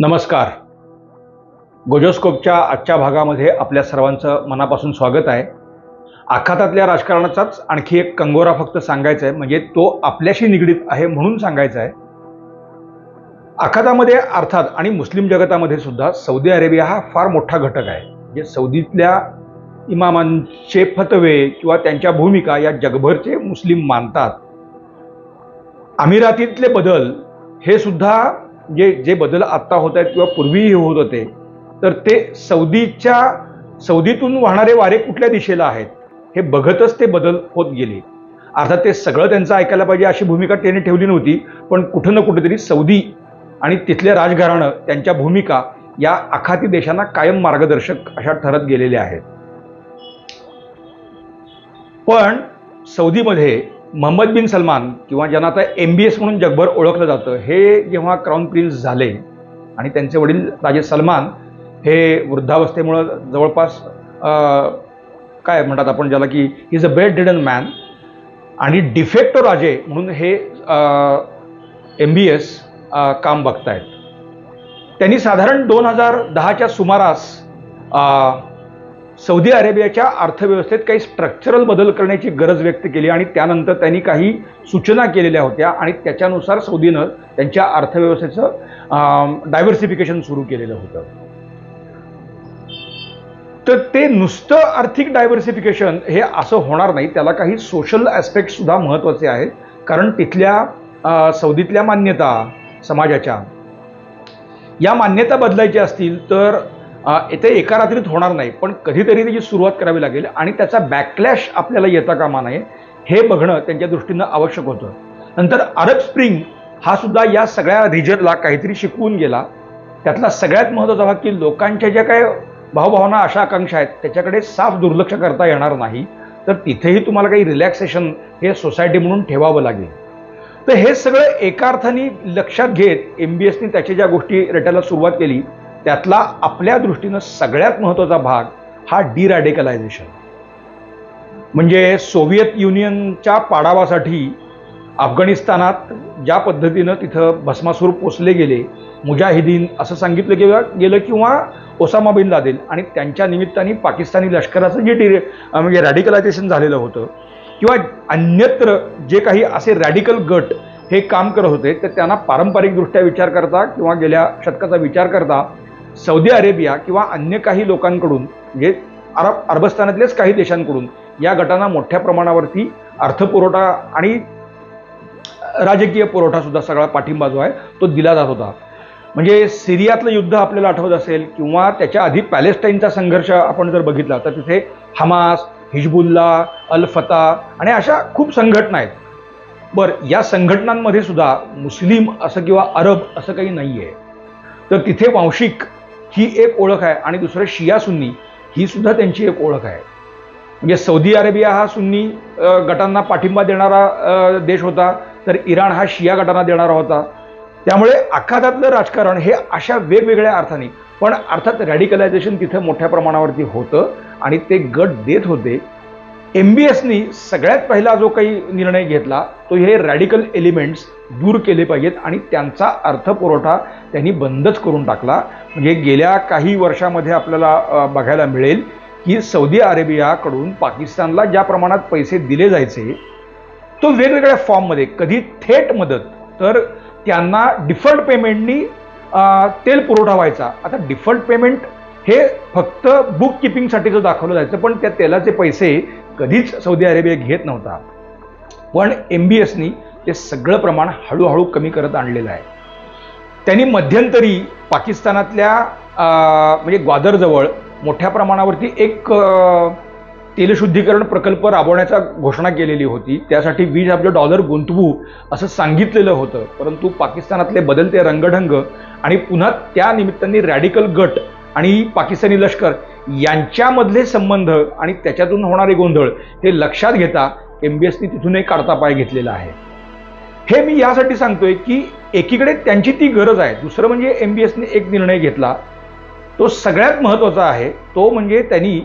नमस्कार. गोजोस्कोपच्या आजच्या भागामध्ये आपल्या सर्वांचं मनापासून स्वागत आहे. आखातातल्या राजकारणाचाच आणखी एक कंगोरा फक्त सांगायचा आहे म्हणजे तो आपल्याशी निगडीत आहे म्हणून सांगायचा आहे आखातामध्ये अर्थात आणि मुस्लिम जगतामध्ये सुद्धा सौदी अरेबिया हा फार मोठा घटक आहे. म्हणजे सौदीतल्या इमामांचे फतवे किंवा त्यांच्या भूमिका या जगभरचे मुस्लिम मानतात. अमिरातीतले बदल हे सुद्धा जे जे बदल आत्ता होत आहेत किंवा पूर्वीही होत होते तर ते सौदीच्या सौदीतून वाहणारे वारे कुठल्या दिशेला आहेत हे बघतच ते बदल होत गेले. अर्थात ते सगळं त्यांचं ऐकायला पाहिजे अशी भूमिका त्यांनी ठेवली नव्हती पण कुठं ना कुठेतरी सौदी आणि तिथल्या राजघराणं त्यांच्या भूमिका या आखाती देशांना कायम मार्गदर्शक अशा ठरत गेलेल्या आहेत. पण सौदीमध्ये मोहम्मद बिन सलमान किंवा ज्यांना आता एम बी एस म्हणून जगभर ओळखलं जातं हे जेव्हा क्राऊन प्रिन्स झाले आणि त्यांचे वडील राजे सलमान हे वृद्धावस्थेमुळं जवळपास काय म्हणतात आपण ज्याला की is a bed didn't man आणि डिफेक्टो राजे म्हणून हे एम बी एस काम बघतायत. त्यांनी साधारण दोन हजार दहाच्या सुमारास सौदी अरेबियाच्या अर्थव्यवस्थेत काही स्ट्रक्चरल बदल करण्याची गरज व्यक्त केली आणि त्यानंतर त्यांनी काही सूचना केलेल्या होत्या आणि त्याच्यानुसार सौदीनं त्यांच्या अर्थव्यवस्थेचं डायव्हर्सिफिकेशन सुरू केलेलं होतं. तर ते नुसतं आर्थिक डायव्हर्सिफिकेशन हे असं होणार नाही त्याला काही सोशल ॲस्पेक्ट सुद्धा महत्त्वाचे आहेत. कारण तिथल्या सौदीतल्या मान्यता समाजाच्या या मान्यता बदलायच्या असतील तर ते एका रात्रीत होणार नाही पण कधीतरी त्याची सुरुवात करावी लागेल आणि त्याचा बॅकलॅश आपल्याला येता कामा नये हे बघणं त्यांच्या दृष्टीनं आवश्यक होतं. नंतर अरब स्प्रिंग हा सुद्धा या सगळ्या रिजनला काहीतरी शिकवून गेला. त्यातला सगळ्यात महत्त्वाचा भाग की लोकांच्या ज्या काय भावभावना अशा आकांक्षा आहेत त्याच्याकडे साफ दुर्लक्ष करता येणार नाही. तर तिथेही तुम्हाला काही रिलॅक्सेशन हे सोसायटी म्हणून ठेवावं लागेल. तर हे सगळं एका अर्थाने लक्षात घेत एम बी एसने त्याच्या ज्या गोष्टी रटायला सुरुवात केली त्यातला आपल्या दृष्टीनं सगळ्यात महत्त्वाचा भाग हा डिरॅडिकलायझेशन म्हणजे सोव्हिएत युनियनच्या पाडावासाठी अफगाणिस्तानात ज्या पद्धतीनं तिथं भस्मासूर पोचले गेले मुजाहिदीन असं सांगितलं किंवा गेलं किंवा ओसामा बिन लादेन आणि त्यांच्या निमित्ताने पाकिस्तानी लष्कराचं जे डिरे म्हणजे रॅडिकलायझेशन झालेलं होतं किंवा अन्यत्र जे काही असे रॅडिकल गट हे काम करत होते तर त्यांना पारंपरिकदृष्ट्या विचार करता किंवा गेल्या शतकाचा विचार करता सौदी अरेबिया किंवा अन्य काही लोकांकडून म्हणजे अरब अरबस्थानातल्याच काही देशांकडून या गटांना मोठ्या प्रमाणावरती अर्थपुरवठा आणि राजकीय पुरवठा सुद्धा सगळा पाठिंबा जो आहे तो दिला जात होता. म्हणजे सिरियातलं युद्ध आपल्याला आठवत असेल किंवा त्याच्या आधी पॅलेस्टाईनचा संघर्ष आपण जर बघितला तर तिथे हमास हिजबुल्ला अल फता आणि अशा खूप संघटना आहेत. बरं या संघटनांमध्ये सुद्धा मुस्लिम असं किंवा अरब असं काही नाही आहे तर तिथे वांशिक ही एक ओळख आहे आणि दुसरं शिया सुन्नी ही सुद्धा त्यांची एक ओळख आहे. म्हणजे सौदी अरेबिया हा सुन्नी गटांना पाठिंबा देणारा देश होता तर इराण हा शिया गटांना देणारा होता. त्यामुळे आखातातलं राजकारण हे अशा वेगवेगळ्या अर्थाने पण अर्थात रॅडिकलायझेशन तिथं मोठ्या प्रमाणावरती होतं आणि ते गट देत होते. एम बी एसनी सगळ्यात पहिला जो काही निर्णय घेतला तो हे रॅडिकल एलिमेंट्स दूर केले पाहिजेत आणि त्यांचा अर्थपुरवठा त्यांनी बंदच करून टाकला. म्हणजे गेल्या काही वर्षामध्ये आपल्याला बघायला मिळेल की सौदी अरेबियाकडून पाकिस्तानला ज्या प्रमाणात पैसे दिले जायचे तो वेगवेगळ्या फॉर्ममध्ये कधी थेट मदत तर त्यांना डिफर्ड पेमेंटनी तेल पुरवठा व्हायचा. आता डिफर्ड पेमेंट हे फक्त बुक किपिंगसाठी जो दाखवलं जायचं पण त्या तेलाचे पैसे कधीच सौदी अरेबिया घेत नव्हता. पण एम बी एसनी ते सगळं प्रमाण हळूहळू कमी करत आणलेलं आहे. त्यांनी मध्यंतरी पाकिस्तानातल्या म्हणजे ग्वादरजवळ मोठ्या प्रमाणावरती एक तेलशुद्धीकरण प्रकल्प राबवण्याचा घोषणा केलेली होती. त्यासाठी वीस अब्ज डॉलर गुंतवू असं सांगितलेलं होतं. परंतु पाकिस्तानातले बदलते रंगढंग आणि पुन्हा त्या निमित्ताने रॅडिकल गट आणि पाकिस्तानी लष्कर यांच्यामधले संबंध आणि त्याच्यातून होणारे गोंधळ हे लक्षात घेता एम बी एसनी तिथूनही काढता पाय घेतलेला आहे. हे मी यासाठी सांगतोय की एकीकडे त्यांची ती गरज आहे. दुसरं म्हणजे एम बी एसने एक निर्णय घेतला. तो सगळ्यात महत्त्वाचा आहे. तो म्हणजे त्यांनी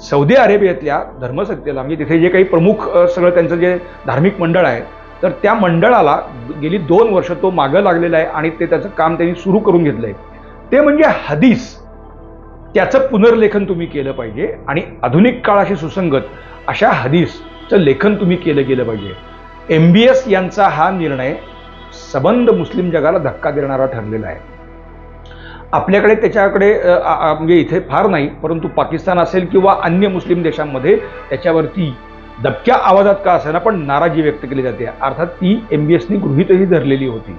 सौदी अरेबियातल्या धर्मसत्तेला म्हणजे तिथे जे काही प्रमुख सगळं त्यांचं जे धार्मिक मंडळ आहे तर त्या मंडळाला गेली दोन वर्ष तो मागं लागलेला आहे आणि ते त्याचं काम त्यांनी सुरू करून घेतलं आहे ते म्हणजे हदीस. त्याचं पुनर्लेखन तुम्ही केलं पाहिजे आणि आधुनिक काळाशी सुसंगत अशा हदीसचं लेखन तुम्ही केलं गेलं पाहिजे. एम बी एस यांचा हा निर्णय सबंध मुस्लिम जगाला धक्का देणारा ठरलेला आहे. आपल्याकडे त्याच्याकडे म्हणजे इथे फार नाही परंतु पाकिस्तान असेल किंवा अन्य मुस्लिम देशांमध्ये त्याच्यावरती दबक्या आवाजात का असेना पण नाराजी व्यक्त केली जाते. अर्थात ती एम बी एसनी गृहीतही धरलेली होती.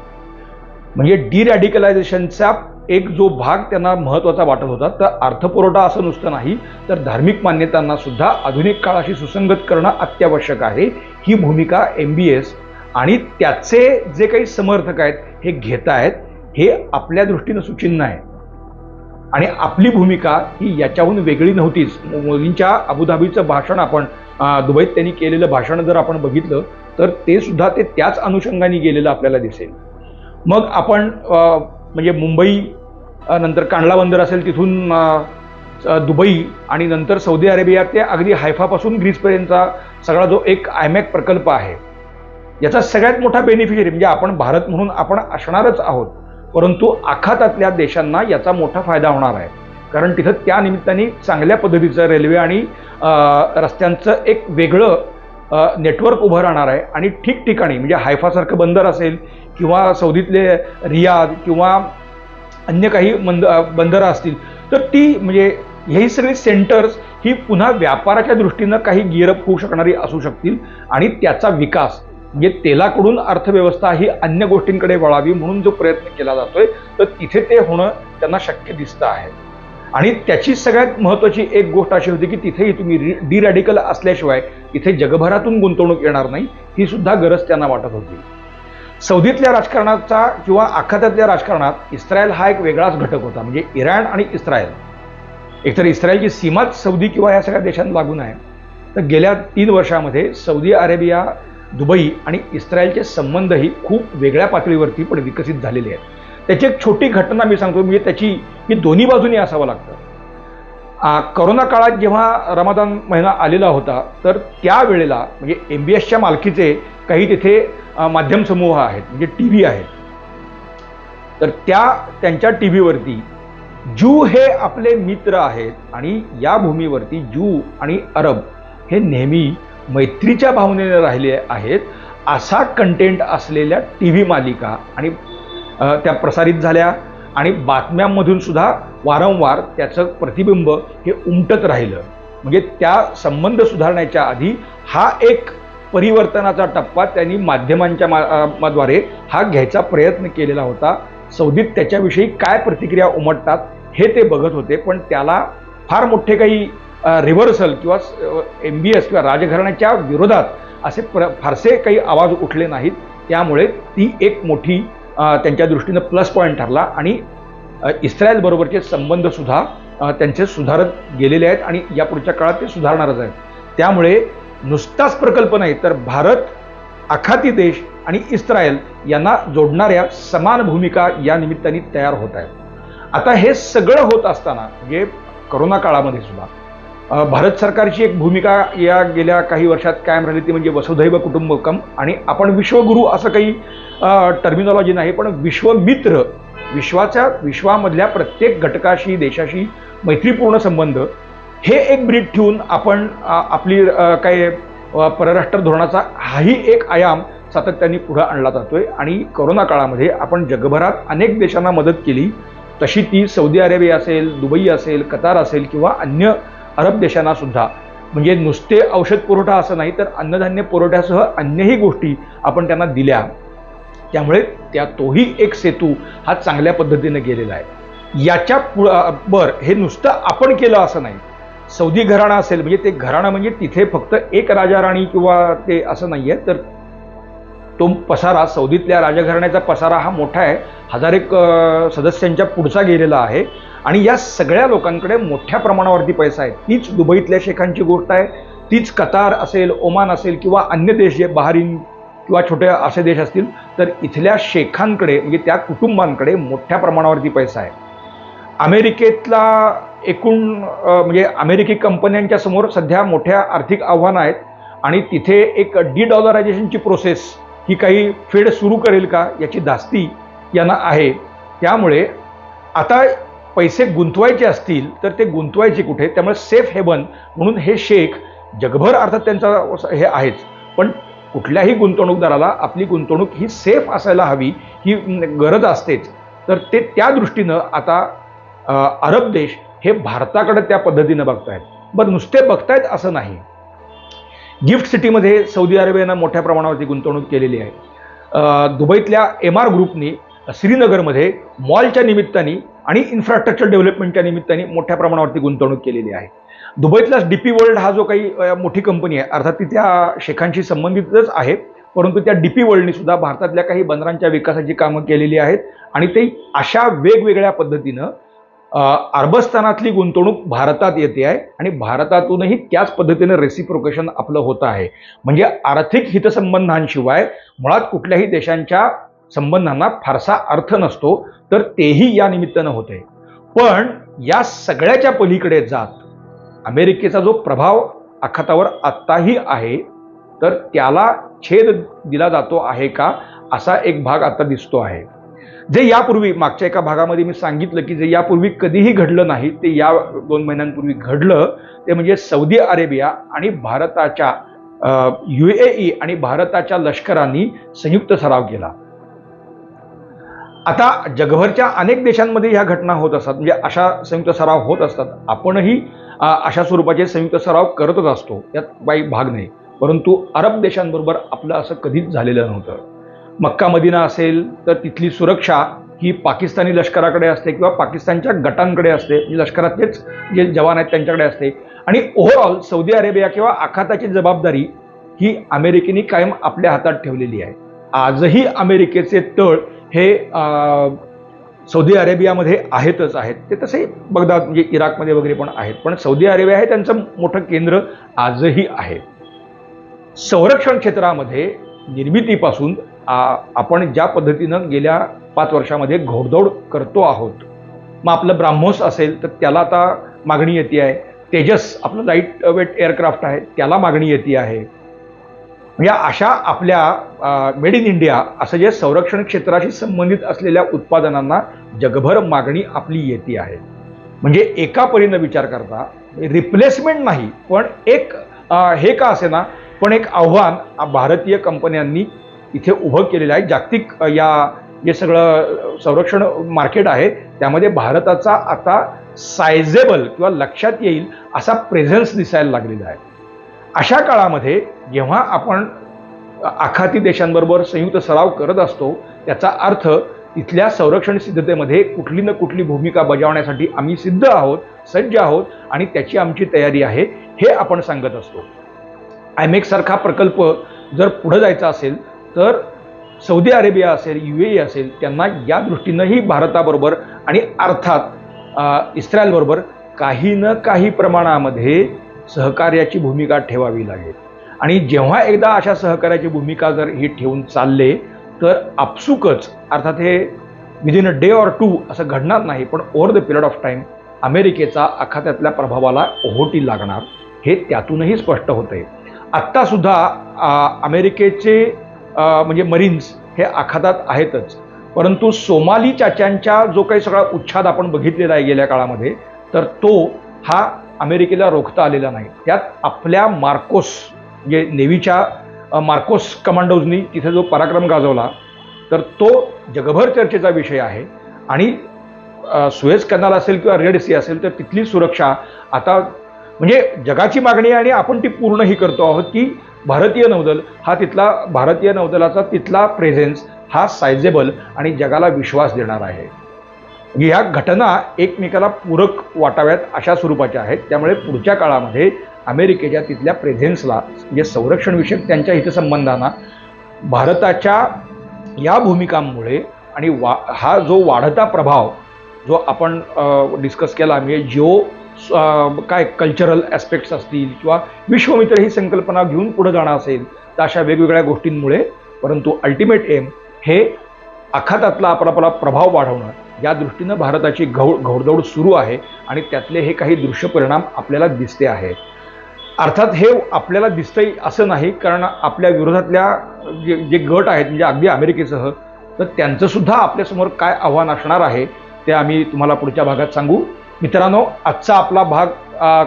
म्हणजे डिरॅडिकलायझेशनचा एक जो भाग त्यांना महत्त्वाचा वाटत होता तर अर्थपुरवठा असं नुसतं नाही तर धार्मिक मान्यतांना सुद्धा आधुनिक काळाशी सुसंगत करणं अत्यावश्यक आहे. ही भूमिका एम बी एस आणि त्याचे जे काही समर्थक आहेत हे घेत आहेत हे आपल्या दृष्टीनं सुचिन्ह आहे. आणि आपली भूमिका ही याच्याहून वेगळी नव्हतीच. मोदींच्या अबुधाबीचं भाषण आपण दुबईत त्यांनी केलेलं भाषण जर आपण बघितलं तर ते सुद्धा ते त्याच अनुषंगाने गेलेलं आपल्याला दिसेल. मग आपण म्हणजे मुंबई नंतर कांडला बंदर असेल तिथून दुबई आणि नंतर सौदी अरेबिया ते अगदी हायफापासून ग्रीसपर्यंतचा सगळा जो एक आयमॅक प्रकल्प आहे याचा सगळ्यात मोठा बेनिफिशरी म्हणजे आपण भारत म्हणून आपण असणारच आहोत. परंतु आखातातल्या देशांना याचा मोठा फायदा होणार आहे. कारण तिथं त्या निमित्ताने चांगल्या पद्धतीचं रेल्वे आणि रस्त्यांचं एक वेगळं नेटवर्क उभं राहणार आहे. आणि ठिकठिकाणी म्हणजे हायफासारखं बंदर असेल किंवा सौदीतले रियाद किंवा अन्य काही मंद बंदरं असतील तर ती म्हणजे ही सगळी सेंटर्स ही पुन्हा व्यापाराच्या दृष्टीनं काही गिअरअप होऊ शकणारी असू शकतील आणि त्याचा विकास म्हणजे तेलाकडून अर्थव्यवस्था ही अन्य गोष्टींकडे वळावी म्हणून जो प्रयत्न केला जातोय तर तिथे ते होणं त्यांना शक्य दिसतं आहे. आणि त्याची सगळ्यात महत्त्वाची एक गोष्ट अशी होती की तिथेही तुम्ही डिरॅडिकल असल्याशिवाय इथे जगभरातून गुंतवणूक येणार नाही ही सुद्धा गरज त्यांना वाटत होती. सौदीतल्या राजकारणाचा किंवा आखातातल्या राजकारणात इस्रायल हा एक वेगळाच घटक होता म्हणजे इराण आणि इस्रायल. एकतर इस्रायलची सीमाच सौदी किंवा या सगळ्या देशांना लागून आहे. तर गेल्या तीन वर्षामध्ये सौदी अरेबिया दुबई आणि इस्रायलचे संबंधही खूप वेगळ्या पातळीवरती पण विकसित झालेले आहेत. त्याची एक छोटी घटना मी सांगतो. म्हणजे त्याची ही दोन्ही बाजूनी असावं लागतं. करोना काळात जेव्हा रमादान महिना आलेला होता तर त्यावेळेला म्हणजे एम बी एसच्या मालकीचे काही तिथे माध्यम समूह आहेत म्हणजे टी व्ही आहेत. तर त्या त्यांच्या टी व्हीवरती जू हे आपले मित्र आहेत आणि या भूमीवरती जू आणि अरब हे नेहमी मैत्रीच्या भावनेने राहिले आहेत असा कंटेंट असलेल्या टी व्ही मालिका आणि त्या प्रसारित झाल्या आणि बातम्यांमधून सुद्धा वारंवार त्याचं प्रतिबिंब हे उमटत राहिलं. म्हणजे त्या संबंध सुधारण्याच्या आधी हा एक परिवर्तनाचा टप्पा त्यांनी माध्यमांच्या मा माद्वारे हा घ्यायचा प्रयत्न केलेला होता. सौदीत त्याच्याविषयी काय प्रतिक्रिया उमटतात हे ते बघत होते पण त्याला फार मोठे काही रिव्हर्सल किंवा एम बी एस किंवा राजघराण्याच्या विरोधात असे प्र फारसे काही आवाज उठले नाहीत. त्यामुळे ती एक मोठी त्यांच्या दृष्टीनं प्लस पॉईंट ठरला आणि इस्रायलबरोबरचे संबंधसुद्धा त्यांचे सुधारत गेलेले आहेत आणि या पुढच्या काळात ते सुधारणारच आहेत. त्यामुळे नुसताच प्रकल्प नाही तर भारत आखाती देश आणि इस्रायल यांना जोडणाऱ्या समान भूमिका या निमित्ताने तयार होत आहेत. आता हे सगळं होत असताना म्हणजे करोना काळामध्ये सुद्धा भारत सरकारची एक भूमिका या गेल्या काही वर्षात कायम राहिली ती म्हणजे वसुधैव कुटुंबकम. आणि आपण विश्वगुरू असं काही टर्मिनॉलॉजी नाही पण विश्वमित्र विश्वाच्या विश्वामधल्या प्रत्येक घटकाशी देशाशी मैत्रीपूर्ण संबंध हे एक ब्रीद ठेवून आपण आपली काही काय परराष्ट्र धोरणाचा हाही एक आयाम सातत्याने पुढे आणला जातोय. आणि करोना काळामध्ये आपण जगभरात अनेक देशांना मदत केली. तशी ती सौदी अरेबिया असेल दुबई असेल कतार असेल किंवा अन्य अरब देशांना सुद्धा. म्हणजे नुसते औषध पुरवठा असं नाही तर अन्नधान्य पुरवठ्यासह अन्यही गोष्टी आपण त्यांना दिल्या. त्यामुळे त्या तोही एक सेतू हा चांगल्या पद्धतीने गेलेला आहे. याच्या पु बर हे नुसतं आपण केलं असं नाही. सौदी घराणा असेल म्हणजे ते घराणं म्हणजे तिथे फक्त एक राजा राणी किंवा ते असं नाही आहे तर तो पसारा सौदीतल्या राजघराण्याचा पसारा हा मोठा आहे. हजार एक सदस्यांच्या पुढचा गेलेला आहे. आणि या सगळ्या लोकांकडे मोठ्या प्रमाणावरती पैसा आहे. तीच दुबईतल्या शेखांची गोष्ट आहे. तीच कतार असेल ओमान असेल किंवा अन्य देश जे बहारीन किंवा छोटे असे देश असतील तर इथल्या शेखांकडे म्हणजे त्या कुटुंबांकडे मोठ्या प्रमाणावरती पैसा आहे. अमेरिकेतला एकूण म्हणजे अमेरिकी कंपन्यांच्या समोर सध्या मोठ्या आर्थिक आव्हानं आहेत. आणि तिथे एक डी डॉलरायझेशनची प्रोसेस ही काही फेड सुरू करेल का याची धास्ती यांना आहे. त्यामुळे आता पैसे गुंतवायचे असतील तर ते गुंतवायचे कुठे? त्यामुळे सेफ हेवन म्हणून हे शेख जगभर अर्थात त्यांचा हे आहेच पण कुठल्याही गुंतवणूकदाराला आपली गुंतवणूक ही सेफ असायला हवी ही गरज असतेच. तर ते त्या दृष्टीनं आता अरब देश हे भारताकडे त्या पद्धतीनं बघतायत. बरं नुसते बघतायत असं नाही. गिफ्ट सिटीमध्ये सौदी अरेबियानं मोठ्या प्रमाणावरती गुंतवणूक केलेली आहे. दुबईतल्या एम आर ग्रुपनी श्रीनगरमध्ये मॉलच्या निमित्ताने आणि इन्फ्रास्ट्रक्चर डेव्हलपमेंटच्या निमित्ताने मोठ्या प्रमाणावरती गुंतवणूक केलेली आहे. दुबईतलाच डी पी वर्ल्ड हा जो काही मोठी कंपनी आहे अर्थात ती त्या शेखांशी संबंधितच आहे परंतु त्या डी पी वर्ल्डनी सुद्धा भारतातल्या काही बंदरांच्या विकासाची कामं केलेली आहेत आणि ते अशा वेगवेगळ्या पद्धतीनं अरबस्थानातली गुंतवणूक भारतात येते आहे आणि भारतातूनही त्याच पद्धतीनं रेसिप्रोकेशन आपलं होतं आहे. म्हणजे आर्थिक हितसंबंधांशिवाय मुळात कुठल्याही देशांच्या संबंधांना फारसा अर्थ नसतो तर तेही या निमित्तानं होते. पण या सगळ्याच्या पलीकडे जात अमेरिकेचा जो प्रभाव आखातावर आत्ताही आहे तर त्याला छेद दिला जातो आहे का असा एक भाग आता दिसतो आहे. जे यापूर्वी मागच्या एका भागामध्ये मी सांगितलं की जे यापूर्वी कधीही घडलं नाही ते या दोन महिन्यांपूर्वी घडलं ते म्हणजे सौदी अरेबिया आणि भारताच्या यू ए आणि भारताच्या लष्करांनी संयुक्त सराव केला. आता जगभरच्या अनेक देशांमध्ये ह्या घटना होत असतात म्हणजे अशा संयुक्त सराव होत असतात. आपणही अशा स्वरूपाचे संयुक्त सराव करतच असतो यात काही भाग नाही. परंतु अरब देशांबरोबर आपलं असं कधीच झालेलं नव्हतं. मक्का मदिना असेल तर तिथली सुरक्षा ही पाकिस्तानी लष्कराकडे असते किंवा पाकिस्तानच्या गटांकडे असते. म्हणजे लष्करातलेच जे जवान आहेत त्यांच्याकडे असते. आणि ओव्हरऑल सौदी अरेबिया किंवा आखाताची जबाबदारी ही अमेरिकेने कायम आपल्या हातात ठेवलेली आहे. आजही अमेरिकेचे तळ हे अं, सौदी अरेबियामध्ये आहेतच आहेत. ते तसे बगदाद म्हणजे इराकमध्ये वगैरे पण आहेत. पण सौदी अरेबिया हे त्यांचं मोठं केंद्र आजही आहे. संरक्षण क्षेत्रामध्ये निर्मितीपासून आपण ज्या पद्धतीनं गेल्या पाच वर्षामध्ये घोडदौड करतो आहोत मग आपलं ब्राह्मोस असेल तर त्याला आता मागणी येते आहे. तेजस आपलं लाइट वेट एअरक्राफ्ट आहे त्याला मागणी येते आहे. या अशा आपल्या मेड इन इंडिया असं जे संरक्षण क्षेत्राशी संबंधित असलेल्या उत्पादनांना जगभर मागणी आपली येते आहे. म्हणजे एका परीनं विचार करता रिप्लेसमेंट नाही पण एक हे का असे ना पण एक आव्हान भारतीय कंपन्यांनी इथे उभं केलेलं आहे. जागतिक या जे सगळं संरक्षण मार्केट आहे. त्यामध्ये भारताचा आता सायझेबल किंवा लक्षात येईल असा प्रेझेन्स दिसायला लागलेला आहे. अशा काळामध्ये जेव्हा आपण आखाती देशांबरोबर संयुक्त सराव करत असतो त्याचा अर्थ तिथल्या संरक्षण सिद्धतेमध्ये कुठली न कुठली भूमिका बजावण्यासाठी आम्ही सिद्ध आहोत सज्ज आहोत आणि त्याची आमची तयारी आहे हे आपण सांगत असतो. आयमेक सारखा प्रकल्प जर पुढं जायचा असेल तर सौदी अरेबिया असेल यू ए असेल त्यांना या दृष्टीनंही भारताबरोबर आणि अर्थात इस्रायलबरोबर काही न काही प्रमाणामध्ये सहकार्याची भूमिका ठेवावी लागेल. आणि जेव्हा एकदा अशा सहकार्याची भूमिका जर ही ठेवून चालले तर आपसुकच अर्थात हे within a day or two असं घडणार नाही पण over the period of time अमेरिकेचा आखात्यातल्या प्रभावाला ओहोटी लागणार हे त्यातूनही स्पष्ट होते आत्तासुद्धा अमेरिकेचे म्हणजे मरीन्स हे आखातात आहेतच. परंतु सोमाली चाच्यांच्या जो काही सगळा उच्छाद आपण बघितलेला आहे गेल्या काळामध्ये तर तो हा अमेरिकेला रोखता आलेला नाही. त्यात आपल्या मार्कोस म्हणजे नेव्हीच्या मार्कोस कमांडोजनी तिथे जो पराक्रम गाजवला तर तो जगभर चर्चेचा विषय आहे. आणि सुएज कॅनल असेल किंवा रेड सी असेल तर तिथली सुरक्षा आता म्हणजे जगाची मागणी आहे आणि आपण ती पूर्णही करतो आहोत की भारतीय नौदल हा तिथला भारतीय नौदलाचा तिथला प्रेझेन्स हा सायझेबल आणि जगाला विश्वास देणार आहे. ह्या घटना एकमेकाला पूरक वाटाव्यात अशा स्वरूपाच्या आहेत. त्यामुळे पुढच्या काळामध्ये अमेरिकेच्या तिथल्या प्रेझेन्सला म्हणजे संरक्षणविषयक त्यांच्या हितसंबंधांना भारताच्या या भूमिकांमुळे आणि वा हा जो वाढता प्रभाव जो आपण डिस्कस केला म्हणजे जिओ काय कल्चरल ॲस्पेक्ट्स असतील किंवा विश्वमित्र ही संकल्पना घेऊन पुढे जाणं असेल तर अशा वेगवेगळ्या गोष्टींमुळे परंतु अल्टिमेट एम हे आखातातला आपला आपला प्रभाव वाढवणं. या दृष्टीनं भारताची घौ घौडदौड सुरू आहे आणि त्यातले हे काही दृश्य परिणाम आपल्याला दिसते आहेत अर्थात हे आपल्याला दिसतंय असं नाही कारण आपल्या विरोधातल्या जे जे गट आहेत म्हणजे अगदी अमेरिकेसह तर त्यांचंसुद्धा आपल्यासमोर काय आव्हान असणार आहे ते आम्ही तुम्हाला पुढच्या भागात सांगू. मित्रांनो आजचा आपला भाग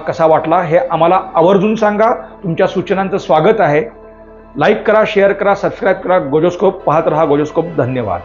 कसा वाटला हे आम्हाला आवर्जून सांगा. तुमच्या सूचनांचं स्वागत आहे. लाईक करा शेअर करा सबस्क्राईब करा. गोजोस्कोप पाहत रहा गोजोस्कोप धन्यवाद.